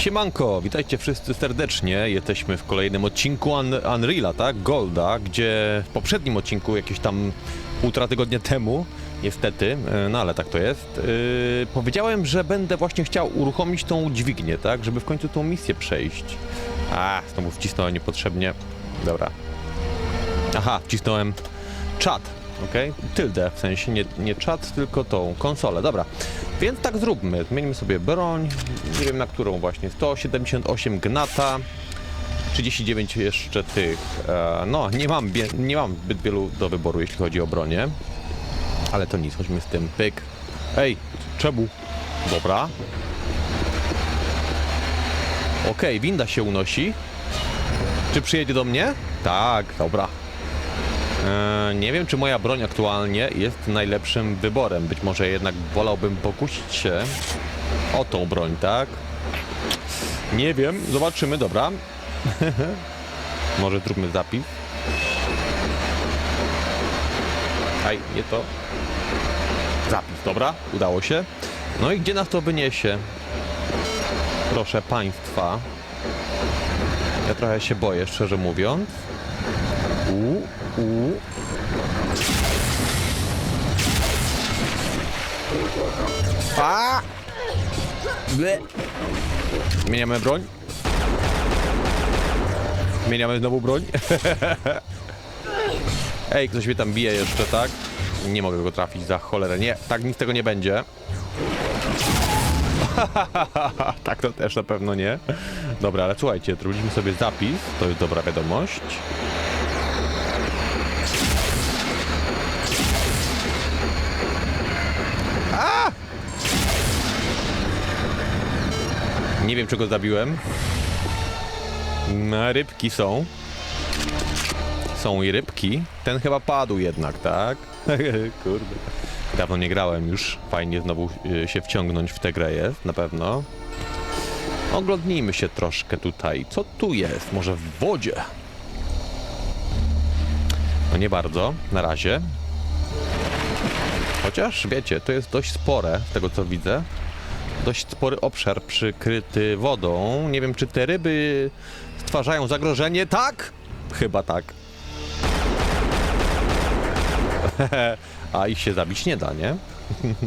Siemanko, witajcie wszyscy serdecznie. Jesteśmy w kolejnym odcinku Un Unreala, tak? Golda, gdzie w poprzednim odcinku, jakieś tam półtora tygodnia temu, niestety, e, no ale tak to jest, yy, powiedziałem, że będę właśnie chciał uruchomić tą dźwignię, tak? Żeby w końcu tą misję przejść. A, znowu wcisnąłem niepotrzebnie. Dobra. Aha, wcisnąłem czat, ok? Tyldę, w sensie nie, nie czat, tylko tą konsolę. Dobra, więc tak zróbmy. Zmienimy sobie broń. Nie wiem na którą właśnie. 178 gnata. 39 jeszcze tych. E, no, nie mam, nie mam zbyt wielu do wyboru, jeśli chodzi o bronię. Ale to nic, chodźmy z tym. Pyk. Ej, czemu? Dobra. Okej, winda się unosi. Czy przyjedzie do mnie? Tak, dobra. E, nie wiem, czy moja broń aktualnie jest najlepszym wyborem. Być może jednak wolałbym pokusić się o tą broń, tak? Nie wiem, zobaczymy, dobra. może zróbmy zapis. Aj, nie to. Zapis, dobra, udało się. No i gdzie nas to wyniesie? Proszę Państwa. Ja trochę się boję, szczerze mówiąc. U, u. A! Ble. Zmieniamy broń. Zmieniamy znowu broń. Ej, ktoś mnie tam bije jeszcze, tak? Nie mogę go trafić za cholerę. Nie, tak nic z tego nie będzie. tak to też na pewno nie. Dobra, ale słuchajcie, zrobiliśmy sobie zapis. To jest dobra wiadomość. Nie wiem, czego zabiłem. No, rybki są. Są i rybki. Ten chyba padł jednak, tak? Kurde. Dawno nie grałem już. Fajnie znowu y, się wciągnąć w tę grę jest, na pewno. Oglądnijmy się troszkę tutaj. Co tu jest? Może w wodzie? No nie bardzo, na razie. Chociaż, wiecie, to jest dość spore, z tego co widzę dość spory obszar przykryty wodą. Nie wiem, czy te ryby stwarzają zagrożenie. Tak? Chyba tak. A ich się zabić nie da, nie?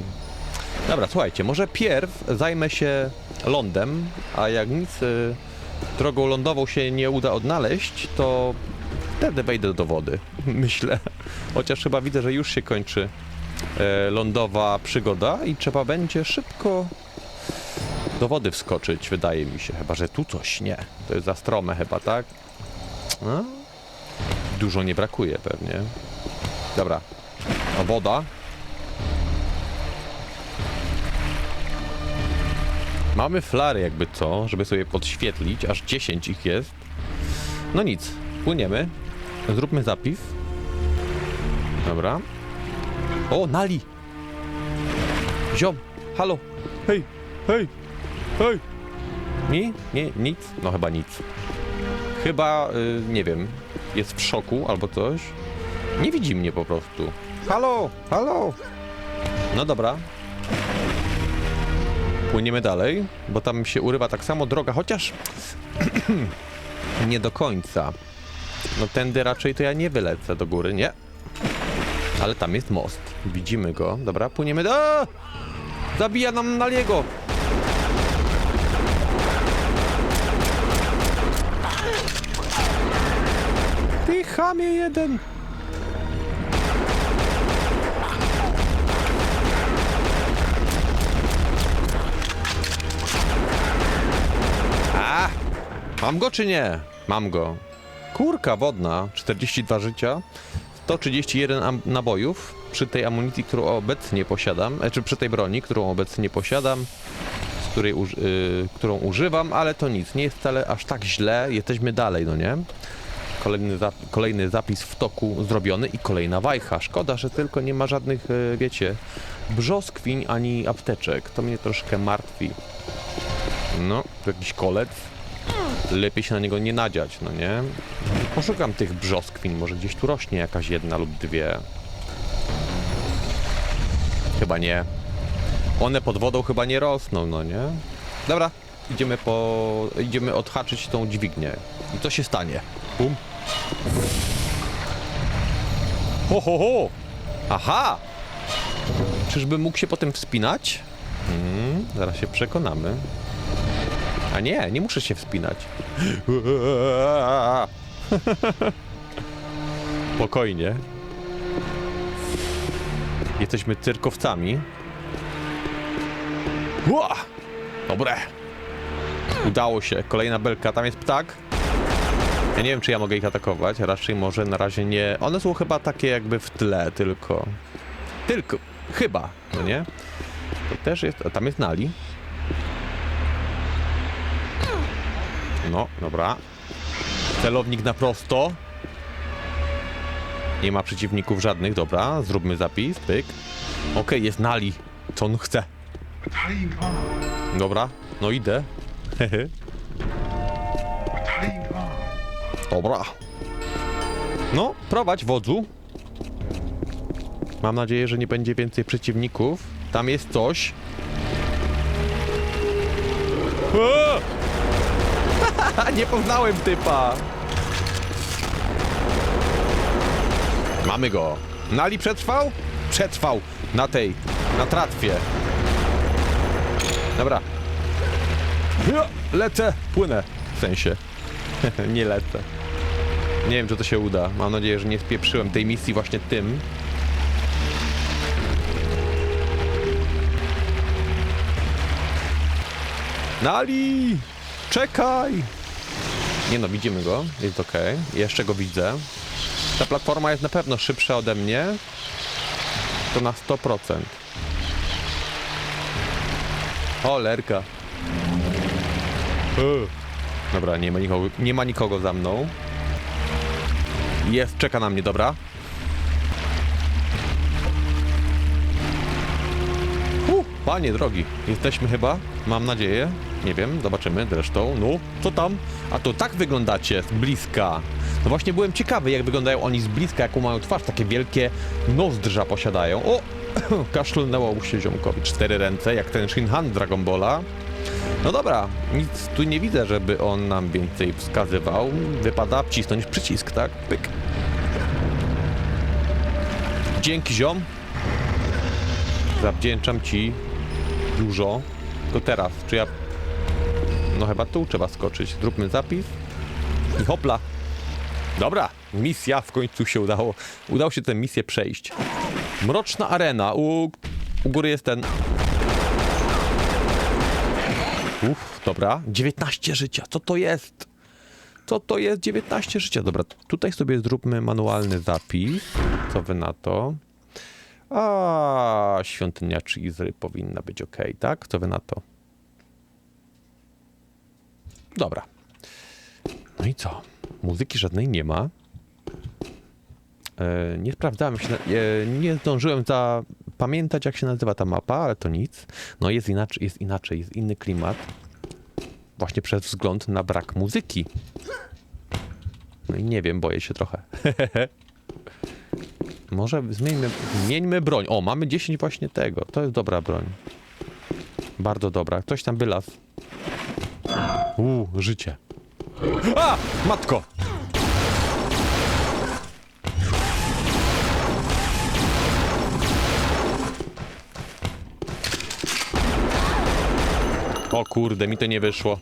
Dobra, słuchajcie, może pierw zajmę się lądem, a jak nic y, drogą lądową się nie uda odnaleźć, to wtedy wejdę do wody. Myślę. Chociaż chyba widzę, że już się kończy lądowa przygoda i trzeba będzie szybko do wody wskoczyć, wydaje mi się. Chyba, że tu coś nie. To jest za strome chyba, tak? No. Dużo nie brakuje pewnie. Dobra. A woda. Mamy flary jakby co, żeby sobie podświetlić. Aż 10 ich jest. No nic. Płyniemy. Zróbmy zapis. Dobra. O, Nali! Ziom! Halo! Hej! Hej! Hej! Nie? Nie? Nic? No chyba nic. Chyba, y, nie wiem, jest w szoku albo coś. Nie widzi mnie po prostu. Halo! Halo! No dobra. Płyniemy dalej, bo tam się urywa tak samo droga, chociaż nie do końca. No tędy raczej to ja nie wylecę do góry, nie? Ale tam jest most. Widzimy go. Dobra, płyniemy do... Zabija nam Naliego! Ty chamie jeden! Mam go czy nie? Mam go. Kurka wodna, 42 życia, 131 am- nabojów przy tej amunicji, którą obecnie posiadam, e, czy przy tej broni, którą obecnie posiadam, z której uż- y, którą używam, ale to nic, nie jest wcale aż tak źle, jesteśmy dalej, no nie? Kolejny, zap kolejny zapis w toku zrobiony i kolejna wajcha. Szkoda, że tylko nie ma żadnych, e, wiecie, brzoskwiń ani apteczek. To mnie troszkę martwi. No, jakiś kolec. Lepiej się na niego nie nadziać, no nie? Poszukam tych brzoskwiń, może gdzieś tu rośnie jakaś jedna lub dwie. Chyba nie. One pod wodą chyba nie rosną, no nie? Dobra, idziemy po... idziemy odhaczyć tą dźwignię. I co się stanie? Bum. Ho, ho, ho! Aha! Czyżby mógł się potem wspinać? Hmm, zaraz się przekonamy. A nie, nie muszę się wspinać. Spokojnie. Jesteśmy cyrkowcami. Ła! Dobre. Udało się. Kolejna belka. Tam jest ptak. Ja nie wiem, czy ja mogę ich atakować. Raczej może na razie nie. One są chyba takie jakby w tle tylko. Tylko. Chyba. No nie? To też jest. A tam jest Nali. No, dobra. Celownik na prosto. Nie ma przeciwników żadnych, dobra. Zróbmy zapis, pyk. Okej, jest Nali. Co on chce? Dobra, no idę. Dobra. No, prowadź wodzu. Mam nadzieję, że nie będzie więcej przeciwników. Tam jest coś. Nie poznałem typa. Mamy go. Nali przetrwał? Przetrwał. Na tej, na tratwie. Dobra. Lecę, płynę. W sensie. nie lecę. Nie wiem, czy to się uda. Mam nadzieję, że nie spieprzyłem tej misji właśnie tym. Nali! Czekaj! Nie no, widzimy go. Jest ok. Jeszcze go widzę. Ta platforma jest na pewno szybsza ode mnie. To na 100%. O, lerka. E. Dobra, nie ma nikogo, nie ma nikogo za mną. Jest, czeka na mnie, dobra. Panie drogi, jesteśmy chyba, mam nadzieję. Nie wiem, zobaczymy zresztą. No, co tam? A to tak wyglądacie z bliska. No właśnie byłem ciekawy, jak wyglądają oni z bliska, jaką mają twarz, takie wielkie nozdrza posiadają. O, kaszlnęło się ziomkowi. Cztery ręce, jak ten Shinhan Dragon Balla. No dobra, nic tu nie widzę, żeby on nam więcej wskazywał. Wypada wcisnąć przycisk, tak? Pyk. Dzięki ziom. Zawdzięczam ci dużo. To teraz, czy ja... No chyba tu trzeba skoczyć. Zróbmy zapis. I hopla. Dobra, misja w końcu się udało. Udało się tę misję przejść. Mroczna arena. U, u góry jest ten... Uff, dobra. 19 życia. Co to jest? Co to jest 19 życia? Dobra, tutaj sobie zróbmy manualny zapis. Co wy na to? A świątynia Chizry powinna być ok, tak? Co wy na to? Dobra. No i co? Muzyki żadnej nie ma. E, nie sprawdzałem się, na- e, nie zdążyłem zapamiętać jak się nazywa ta mapa, ale to nic. No jest inaczej, jest inaczej, jest inny klimat. Właśnie przez wzgląd na brak muzyki. No i nie wiem, boję się trochę. Może zmieńmy, zmieńmy broń. O, mamy 10 właśnie tego. To jest dobra broń. Bardzo dobra. Ktoś tam wylazł. Uuu, życie. A! Matko! O kurde, mi to nie wyszło.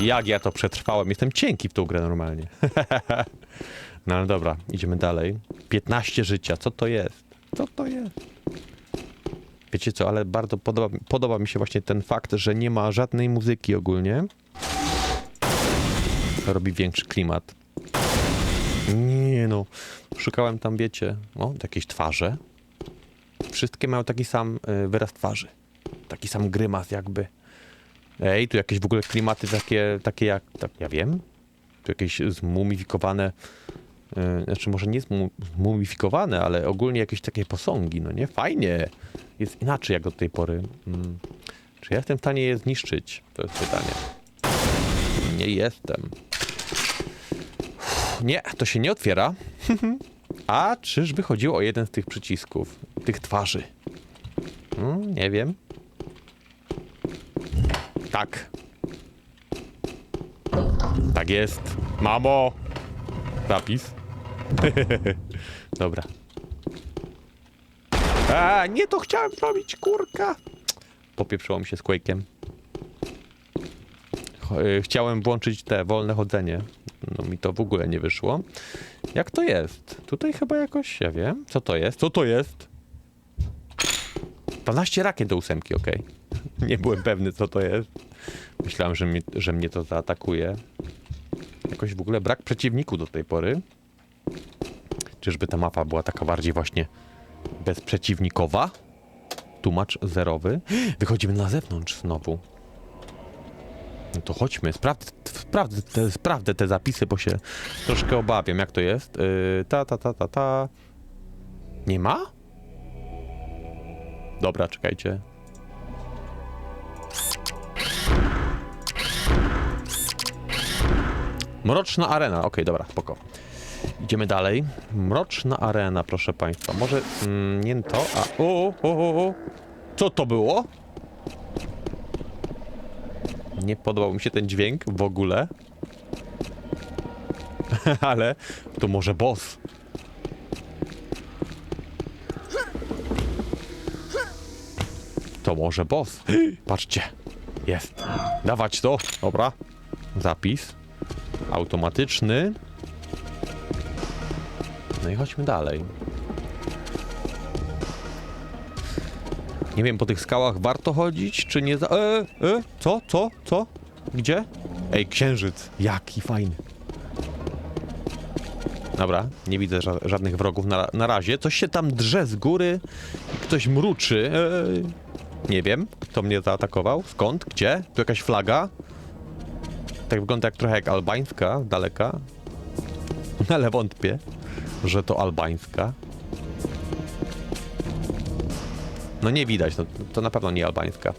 Jak ja to przetrwałem? Jestem cienki w tą grę normalnie. no ale dobra, idziemy dalej. 15 życia, co to jest? Co to jest? Wiecie co, ale bardzo podoba, podoba mi się właśnie ten fakt, że nie ma żadnej muzyki ogólnie. Robi większy klimat. Nie no, szukałem tam, wiecie, o, jakieś twarze. Wszystkie mają taki sam y, wyraz twarzy. Taki sam grymas jakby. Ej, tu jakieś w ogóle klimaty takie, takie jak, tak, ja wiem. Tu jakieś zmumifikowane, znaczy może nie zmu- zmumifikowane, ale ogólnie jakieś takie posągi, no nie? Fajnie. Jest inaczej jak do tej pory. Mm. Czy ja jestem w stanie je zniszczyć? To jest pytanie. Nie jestem. nie, to się nie otwiera. A czyżby chodziło o jeden z tych przycisków, tych twarzy? Hmm, nie wiem. Tak. Tak jest. Mamo! Zapis. Dobra. A, nie to chciałem zrobić, kurka. Popieprzyło mi się z Quake'iem. Y, Chciałem włączyć te wolne chodzenie. No mi to w ogóle nie wyszło. Jak to jest? Tutaj chyba jakoś, ja wiem. Co to jest? Co to jest? 12 rakiet do ósemki, okej. Nie byłem pewny, co to jest. Myślałem, że mnie, że mnie to zaatakuje. Jakoś w ogóle brak przeciwników do tej pory. Czyżby ta mapa była taka bardziej właśnie bezprzeciwnikowa? Tłumacz zerowy. Wychodzimy na zewnątrz znowu. No to chodźmy, sprawdzę, sprawdzę, te, sprawdzę te zapisy, bo się troszkę obawiam, jak to jest. Yy, ta, ta, ta, ta, ta. Nie ma? Dobra, czekajcie. Mroczna arena, okej, dobra, spoko. Idziemy dalej. Mroczna arena, proszę państwa. Może mm, nie to, a... O, o, o, o. Co to było? Nie podobał mi się ten dźwięk w ogóle. Ale to może boss. To może boss. Patrzcie. Jest. Dawać to. Dobra. Zapis. Automatyczny. No i chodźmy dalej. Nie wiem, po tych skałach warto chodzić, czy nie za... E, e, co, co, co? Gdzie? Ej, księżyc. Jaki fajny. Dobra, nie widzę ża żadnych wrogów na, na razie. Coś się tam drze z góry. Ktoś mruczy. E, nie wiem, kto mnie zaatakował. Skąd? Gdzie? Tu jakaś flaga? Tak wygląda jak trochę jak albańska, daleka. Ale wątpię, że to albańska. No nie widać, no, to na pewno nie albańska.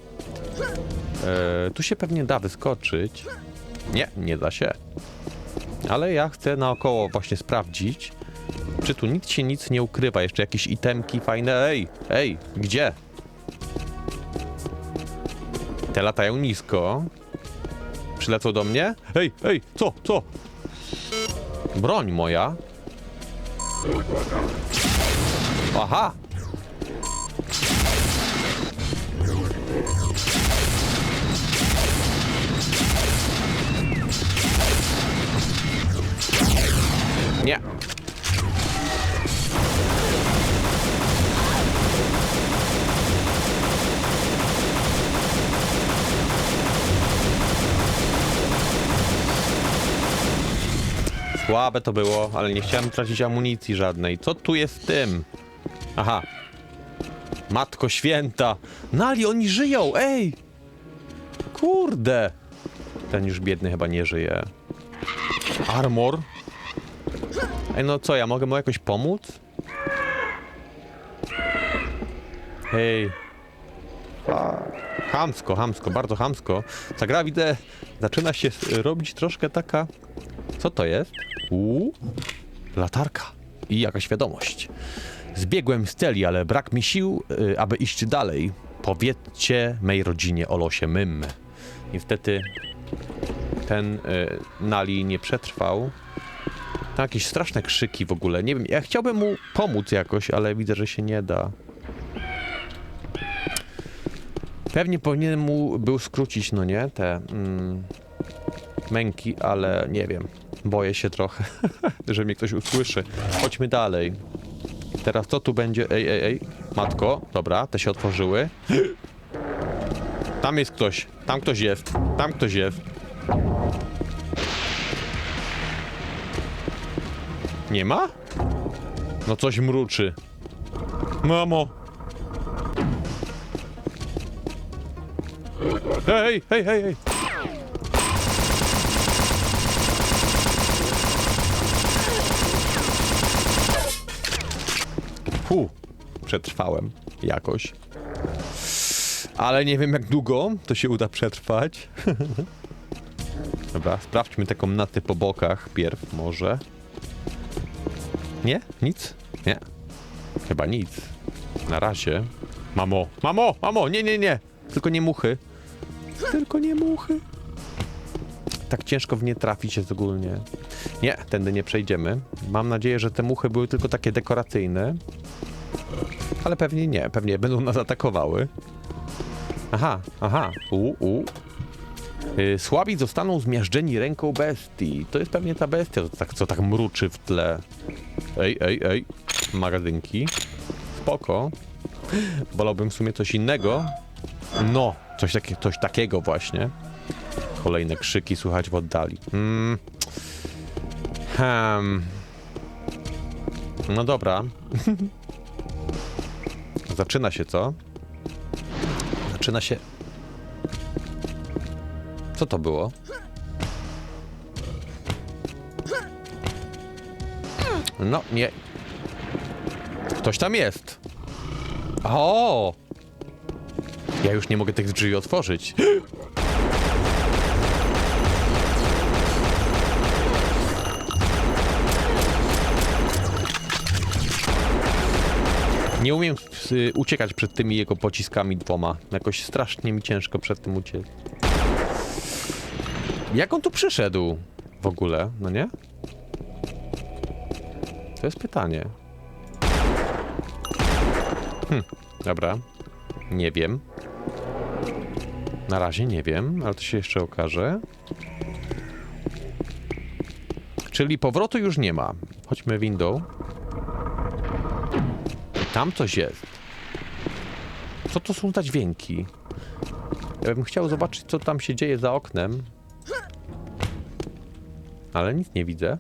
E, tu się pewnie da wyskoczyć. Nie, nie da się. Ale ja chcę naokoło właśnie sprawdzić, czy tu nic się nic nie ukrywa. Jeszcze jakieś itemki fajne. Ej, ej, gdzie? Te latają nisko. Przylecą do mnie? Ej, ej, co, co? Broń moja. Aha! Nie. Słabe to było, ale nie chciałem tracić amunicji żadnej. Co tu jest w tym? Aha. Matko święta. Nali, oni żyją, ej! Kurde. Ten już biedny chyba nie żyje. Armor. Ej, no co, ja mogę mu jakoś pomóc? Hej. A, Chamsko, chamsko, bardzo chamsko. Ta gra widzę, zaczyna się robić troszkę taka... Co to jest? Uuu, latarka i jakaś wiadomość. Zbiegłem z celi, ale brak mi sił, y, aby iść dalej. Powiedzcie mej rodzinie o losie mym. Niestety ten y, Nali nie przetrwał. Tam jakieś straszne krzyki w ogóle. Nie wiem, ja chciałbym mu pomóc jakoś, ale widzę, że się nie da. Pewnie powinienem mu był skrócić, no nie, te mm, męki, ale nie wiem. Boję się trochę, że mnie ktoś usłyszy. Chodźmy dalej. Teraz co tu będzie? Ej, ej, ej. Matko, dobra, te się otworzyły. Tam jest ktoś, tam ktoś jest, tam ktoś jest. Nie ma? No coś mruczy. Mamo! Hej, hej, hej, hej! Fu, przetrwałem jakoś. Ale nie wiem jak długo to się uda przetrwać. Dobra, sprawdźmy te komnaty po bokach pierw może. Nie? Nic? Nie. Chyba nic. Na razie. Mamo, mamo, mamo, nie, nie, nie. Tylko nie muchy. Tylko nie muchy. Tak ciężko w nie trafić jest ogólnie. Nie, tędy nie przejdziemy. Mam nadzieję, że te muchy były tylko takie dekoracyjne. Ale pewnie nie, pewnie będą nas atakowały. Aha, aha, u, u. Y, Słabi zostaną zmiażdżeni ręką bestii. To jest pewnie ta bestia, co tak, co tak mruczy w tle. Ej, ej, ej. Magazynki. Spoko. Wolałbym w sumie coś innego. No, coś, coś takiego właśnie. Kolejne krzyki słychać w oddali. Mm. Hmm. No dobra. Zaczyna się co? Zaczyna się. Co to było? No, nie. Ktoś tam jest. O! Ja już nie mogę tych drzwi otworzyć. Nie umiem y, uciekać przed tymi jego pociskami dwoma. Jakoś strasznie mi ciężko przed tym uciec. Jak on tu przyszedł w ogóle, no nie? To jest pytanie. Hm, dobra. Nie wiem. Na razie nie wiem, ale to się jeszcze okaże. Czyli powrotu już nie ma. Chodźmy window. Tam coś jest. Co to są za dźwięki? Ja bym chciał zobaczyć, co tam się dzieje za oknem. Ale nic nie widzę.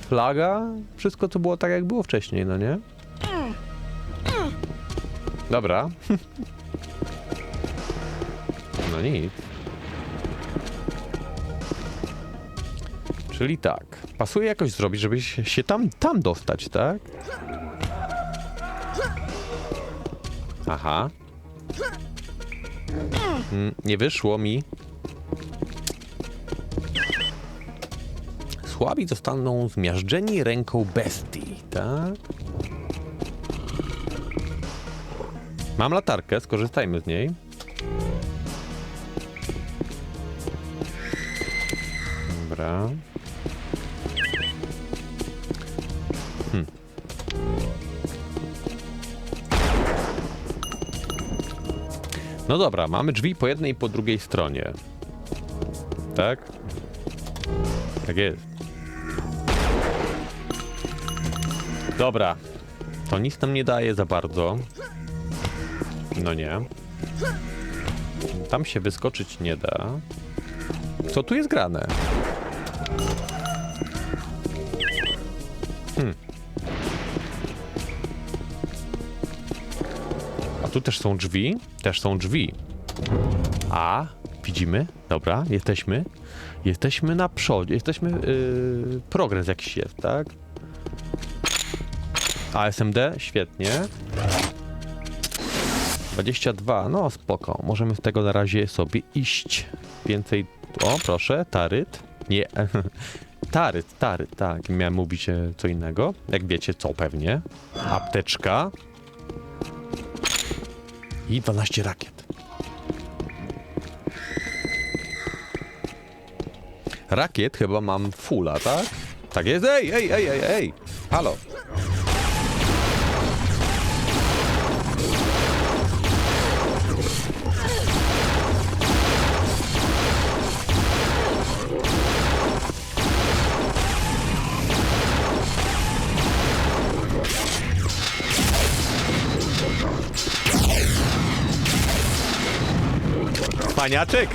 Flaga? Wszystko to było tak, jak było wcześniej, no nie? Dobra. No nic. Czyli tak. Pasuje jakoś zrobić, żeby się tam, tam dostać, tak? Aha. Mm, nie wyszło mi. Słabi zostaną zmiażdżeni ręką bestii, tak? Mam latarkę, skorzystajmy z niej. Dobra. No dobra, mamy drzwi po jednej i po drugiej stronie. Tak? Tak jest. Dobra. To nic nam nie daje za bardzo. No nie. Tam się wyskoczyć nie da. Co tu jest grane? Tu też są drzwi? Też są drzwi. A, widzimy? Dobra, jesteśmy. Jesteśmy na przodzie. Jesteśmy. Yy, progres jakiś jest, tak? ASMD, świetnie. 22, no spoko. Możemy z tego na razie sobie iść. Więcej. O, proszę, taryt. Nie. Taryt, taryt, tak. Miałem mówić e, co innego. Jak wiecie, co pewnie. Apteczka. I 12 rakiet. Rakiet chyba mam fulla, tak? Tak jest. Ej, ej, ej, ej, ej. Halo. Paniaczek!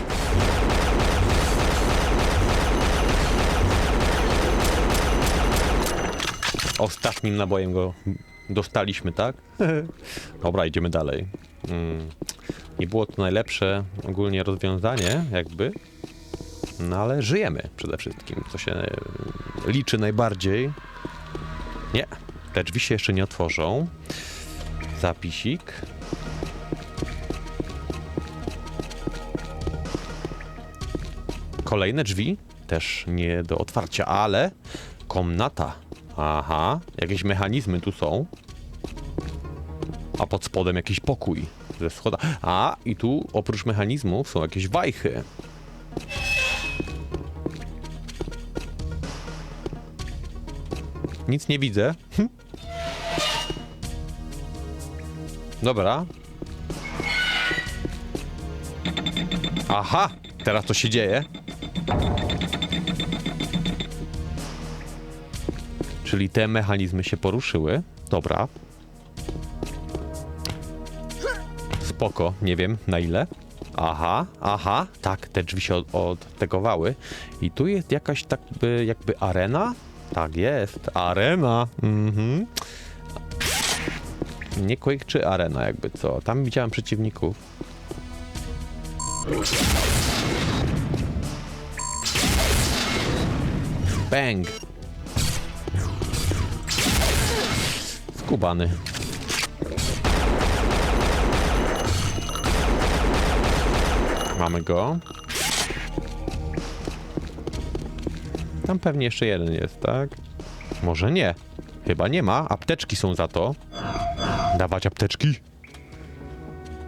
Ostatnim nabojem go dostaliśmy, tak? Dobra, idziemy dalej. Mm. Nie było to najlepsze ogólnie rozwiązanie, jakby. No ale żyjemy przede wszystkim, co się liczy najbardziej. Nie, te drzwi się jeszcze nie otworzą. Zapisik. Kolejne drzwi? też nie do otwarcia, ale komnata. Aha, jakieś mechanizmy tu są. A pod spodem jakiś pokój ze schoda. A, i tu oprócz mechanizmów są jakieś wajchy. Nic nie widzę. Hm. Dobra. Aha, teraz to się dzieje. Czyli te mechanizmy się poruszyły. Dobra. Spoko, nie wiem na ile. Aha, aha, tak, te drzwi się od- odtegowały. I tu jest jakaś tak by, jakby arena? Tak jest, arena. Mhm. Nie Quake czy arena jakby co. Tam widziałem przeciwników. Bang! Skubany. Mamy go. Tam pewnie jeszcze jeden jest, tak? Może nie. Chyba nie ma. Apteczki są za to. Dawać apteczki.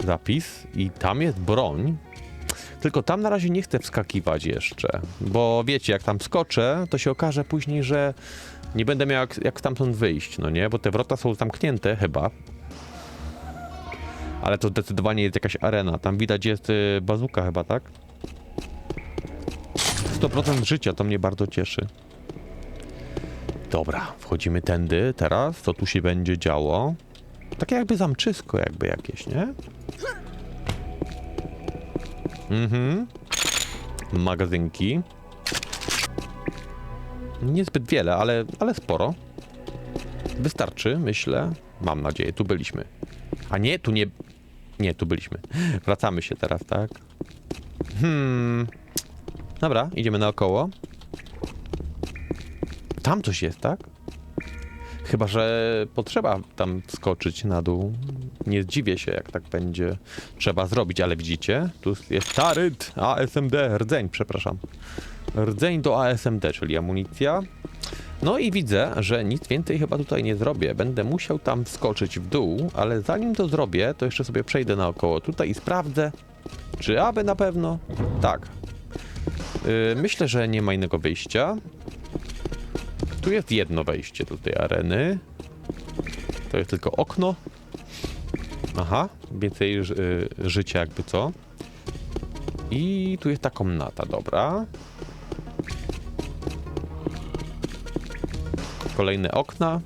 Zapis. I tam jest broń. Tylko tam na razie nie chcę wskakiwać jeszcze. Bo wiecie, jak tam skoczę, to się okaże później, że nie będę miał jak, jak stamtąd wyjść, no nie? Bo te wrota są zamknięte chyba. Ale to zdecydowanie jest jakaś arena. Tam widać jest y, bazuka chyba, tak? 100% życia, to mnie bardzo cieszy. Dobra, wchodzimy tędy teraz. Co tu się będzie działo? Takie jakby zamczysko jakby jakieś, nie? Mhm. Magazynki. Niezbyt wiele, ale, ale sporo. Wystarczy, myślę. Mam nadzieję, tu byliśmy. A nie, tu nie... Nie, tu byliśmy. Wracamy się teraz, tak? Hmm. Dobra, idziemy naokoło. Tam coś jest, tak? Chyba, że potrzeba tam skoczyć na dół. Nie zdziwię się, jak tak będzie trzeba zrobić, ale widzicie? Tu jest taryt, ASMD, rdzeń, przepraszam. Rdzeń do ASMD, czyli amunicja. No i widzę, że nic więcej chyba tutaj nie zrobię. Będę musiał tam wskoczyć w dół, ale zanim to zrobię, to jeszcze sobie przejdę naokoło tutaj i sprawdzę, czy aby na pewno. Tak. Yy, myślę, że nie ma innego wyjścia. Tu jest jedno wejście do tej areny. To jest tylko okno. Aha, więcej y, życia jakby co. I tu jest ta komnata, dobra. Kolejne okna.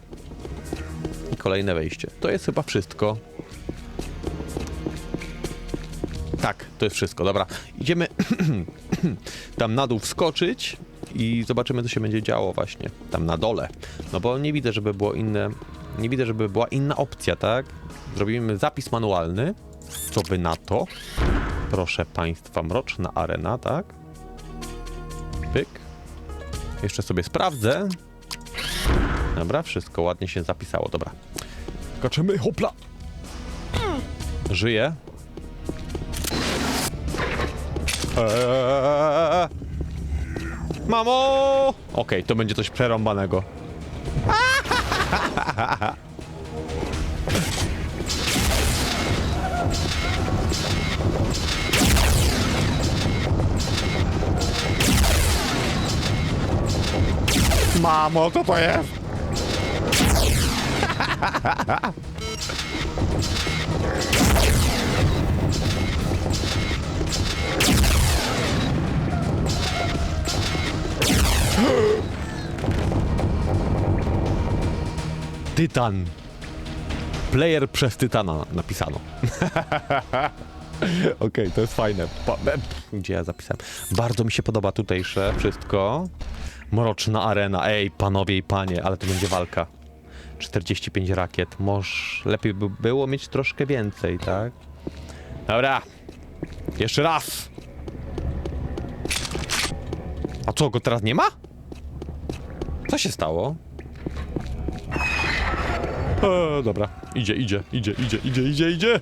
I kolejne wejście. To jest chyba wszystko. Tak, to jest wszystko, dobra. Idziemy tam na dół wskoczyć i zobaczymy, co się będzie działo właśnie tam na dole. No bo nie widzę, żeby było inne. Nie widzę, żeby była inna opcja, tak? Zrobimy zapis manualny. Co by na to? Proszę Państwa, mroczna arena, tak? Pyk. Jeszcze sobie sprawdzę. Dobra, wszystko ładnie się zapisało, dobra. Skaczemy, hopla! Żyje. Eee. Mamo! Okej, to będzie coś przerąbanego. Mamo, co to jest? Tytan. Player przez Tytana napisano. Okej, to jest fajne. Pa- e, Gdzie ja zapisałem? Bardzo mi się podoba tutejsze wszystko. Mroczna arena. Ej, panowie i panie, ale to będzie walka. 45 rakiet. Może lepiej by było mieć troszkę więcej, tak? Dobra. Jeszcze raz. A co, go teraz nie ma? Co się stało? O, dobra, idzie, idzie, idzie, idzie, idzie, idzie, idzie.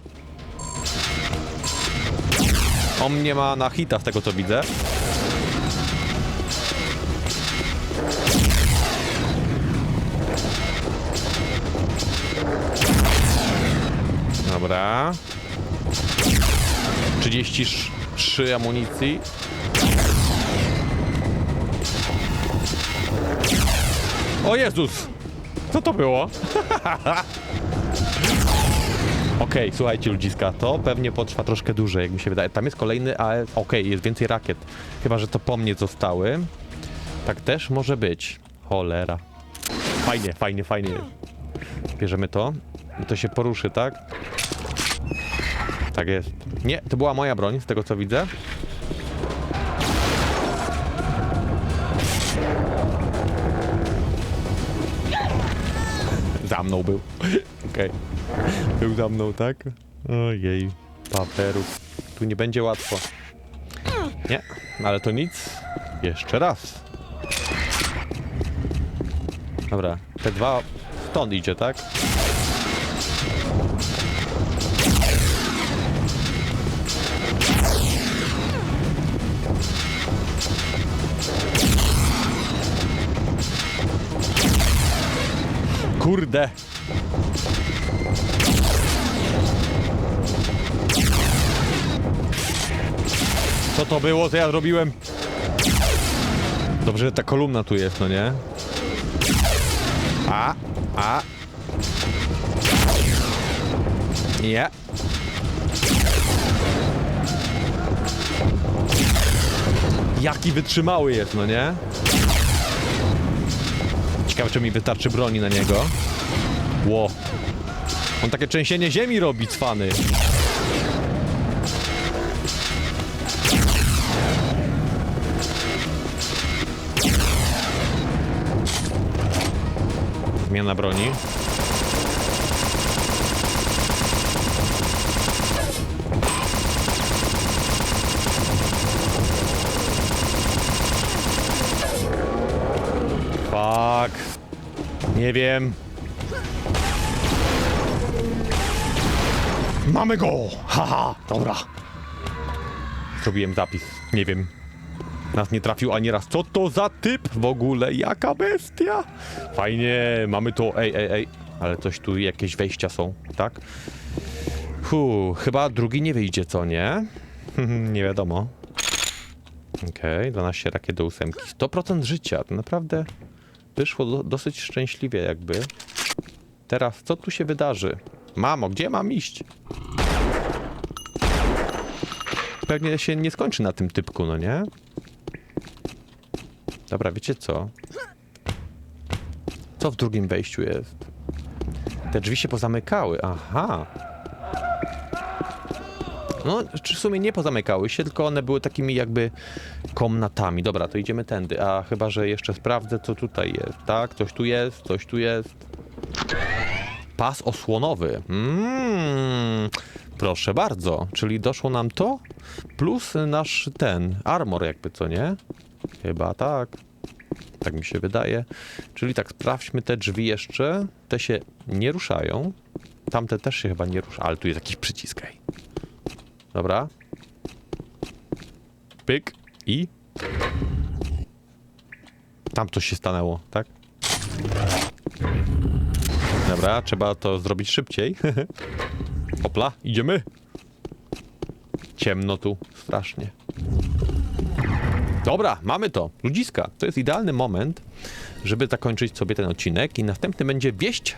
On mnie ma na hita z tego co widzę. Dobra. 33 amunicji. O Jezus! Co to było? Okej, słuchajcie ludziska, to pewnie potrwa troszkę dłużej, jak mi się wydaje. Tam jest kolejny, ale okej, jest więcej rakiet. Chyba, że to po mnie zostały. Tak też może być. Cholera. Fajnie, fajnie, fajnie. Bierzemy to. To się poruszy, tak? Tak jest. Nie, to była moja broń, z tego co widzę. Za mną był. Okej. Był za mną, tak? Ojej, paperów. Tu nie będzie łatwo. Nie, ale to nic. Jeszcze raz. Dobra, te dwa stąd idzie, tak? Kurde. Co to było, co ja zrobiłem? Dobrze, że ta kolumna tu jest, no nie? A, a. Nie. Jaki wytrzymały jest, no nie? Ciekawe, czy mi wystarczy broni na niego. Ło. On takie trzęsienie ziemi robi, cwany. Zmiana broni. Nie wiem. Mamy go! Haha, dobra. Zrobiłem zapis. Nie wiem. Nas nie trafił ani raz. Co to za typ w ogóle? Jaka bestia? Fajnie, mamy to. Ej, ej, ej. Ale coś tu, jakieś wejścia są, tak? Fu, chyba drugi nie wyjdzie, co nie? nie wiadomo. Okej, 12 rakiet do ósemki. 100% życia, to naprawdę wyszło do, dosyć szczęśliwie jakby. Teraz, co tu się wydarzy? Mamo, gdzie mam iść? Pewnie się nie skończy na tym typku, no nie? Dobra, wiecie co? Co w drugim wejściu jest? Te drzwi się pozamykały, aha. No, czy w sumie nie pozamykały się, tylko one były takimi jakby komnatami. Dobra, to idziemy tędy, a chyba, że jeszcze sprawdzę, co tutaj jest, tak? Coś tu jest, coś tu jest. Pas osłonowy. Mmm, proszę bardzo. Czyli doszło nam to plus nasz ten armor jakby, co nie? Chyba tak. Tak mi się wydaje. Czyli tak, sprawdźmy te drzwi jeszcze. Te się nie ruszają. Tamte też się chyba nie ruszają, ale tu jest jakiś przycisk. Dobra. Pyk i... Tam coś się stanęło, tak? Dobra, trzeba to zrobić szybciej. Opla, idziemy. Ciemno tu, strasznie. Dobra, mamy to. Ludziska, to jest idealny moment, żeby zakończyć sobie ten odcinek i następny będzie wieść,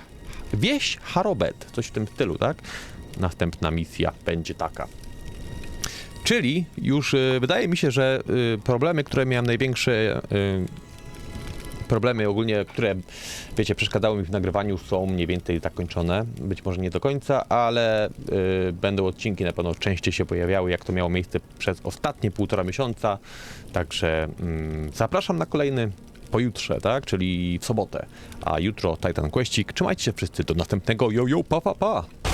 wieść Harobet. Coś w tym stylu, tak? Następna misja będzie taka. Czyli już y, wydaje mi się, że y, problemy, które miałem największe y, problemy ogólnie, które, wiecie, przeszkadzały mi w nagrywaniu, są mniej więcej zakończone. Być może nie do końca, ale będą odcinki na pewno częściej się pojawiały, jak to miało miejsce przez ostatnie półtora miesiąca. Także mm, zapraszam na kolejny pojutrze, tak? Czyli w sobotę. A jutro Titan Questik. Trzymajcie się wszyscy do następnego. Yo, yo, pa, pa, pa!